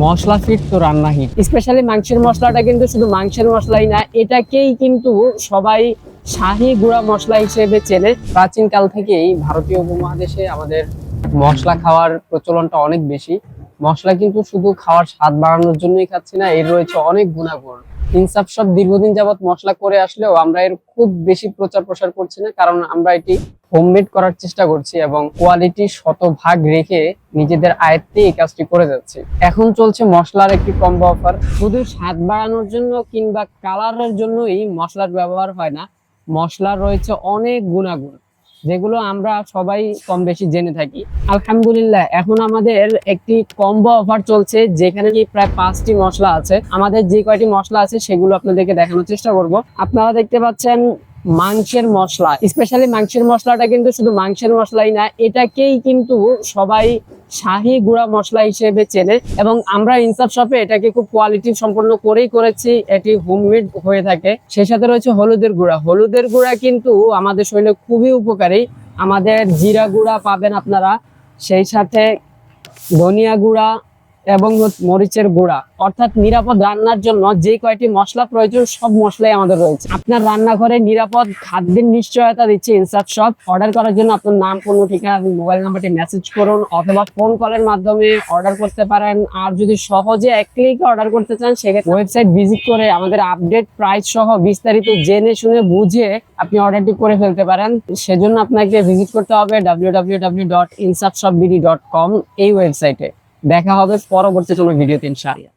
মশলা fit তো রান্না hit specially মাংসের মশলাটা কিন্তু শুধু মাংসের মশলাই না, এটাকেই কিন্তু সবাই শাহি গুঁড়া মশলা হিসেবে চেনে। প্রাচীনকাল থেকেই ভারতীয় উপমহাদেশে আমাদের মশলা খাওয়ার প্রচলনটা অনেক বেশি। মশলা কিন্তু শুধু খাওয়ার স্বাদ বাড়ানোর জন্যই খাচ্ছি না, এর রয়েছে অনেক গুণাগুণ। ইনসাফ সব দীর্ঘদিন যাবত মশলা করে আসলেও আমরা এর খুব বেশি প্রচার প্রসার করছি না, কারণ আমরা এটি হোমমেড করার চেষ্টা করছি এবং কোয়ালিটি শতভাগ রেখে নিজেদের আয়ত্তে এই কাজটি করে যাচ্ছি। এখন চলছে মশলার একটি কম্বো অফার শুধু স্বাদ বাড়ানোর জন্য কিংবা কালারের জন্যই মশলার ব্যবহার হয় না, মশলার রয়েছে অনেক গুণাগুণ। যেগুলো আমরা সবাই কম বেশি জেনে থাকি। আলহামদুলিল্লাহ, এখন আমাদের একটি কম্বো অফার চলছে, যেখানে কি প্রায় পাঁচটি মশলা আছে। আমাদের যে কয়টি মশলা আছে, সেগুলো আপনাদেরকে দেখানোর চেষ্টা করব। আপনারা দেখতে পাচ্ছেন মাংসের মশলা স্পেশালি মাংসের মশলাটা কিন্তু শুধু মাংসের মশলাই না, এটাকেই কিন্তু সবাই শাহি গুঁড়া মশলা হিসেবে চেনে এবং আমরা ইনসাফ শপে এটাকে খুব কোয়ালিটি সম্পন্ন করেই করেছি, এটি হোমমেড হয়ে থাকে। সেই সাথে রয়েছে হলুদের গুঁড়া। হলুদের গুঁড়া কিন্তু আমাদের শরীরে খুবই উপকারী। আমাদের জিরা গুঁড়া পাবেন আপনারা। সেই সাথে ধনিয়া গুঁড়া এবং মরিচের গুঁড়া। অর্থাৎ নিরাপদ রান্নার জন্য যে কয়টি মশলা প্রয়োজন, সব মশলাই আমাদের রয়েছে। আপনার রান্নাঘরে নিরাপদ খাদ্যের নিশ্চয়তা দিচ্ছে ইনসাফ শপ। অর্ডার করার জন্য আপনার নাম পূর্ণ ঠিকানা এবং মোবাইল নাম্বারটি মেসেজ করুন অথবা ফোন কলের মাধ্যমে অর্ডার করতে পারেন। আর যদি সহজে এক ক্লিকে অর্ডার করতে চান, সেক্ষেত্রে ওয়েবসাইট ভিজিট করে আমাদের আপডেট প্রাইস সহ বিস্তারিত জেনে শুনে বুঝে আপনি অর্ডারটি করে ফেলতে পারেন। সেজন্য আপনাকে ভিজিট করতে হবে www.insafshopbd.com এই ওয়েবসাইটে দেখা হবে পরবর্তী কোনো ভিডিওতে ইনশাআল্লাহ।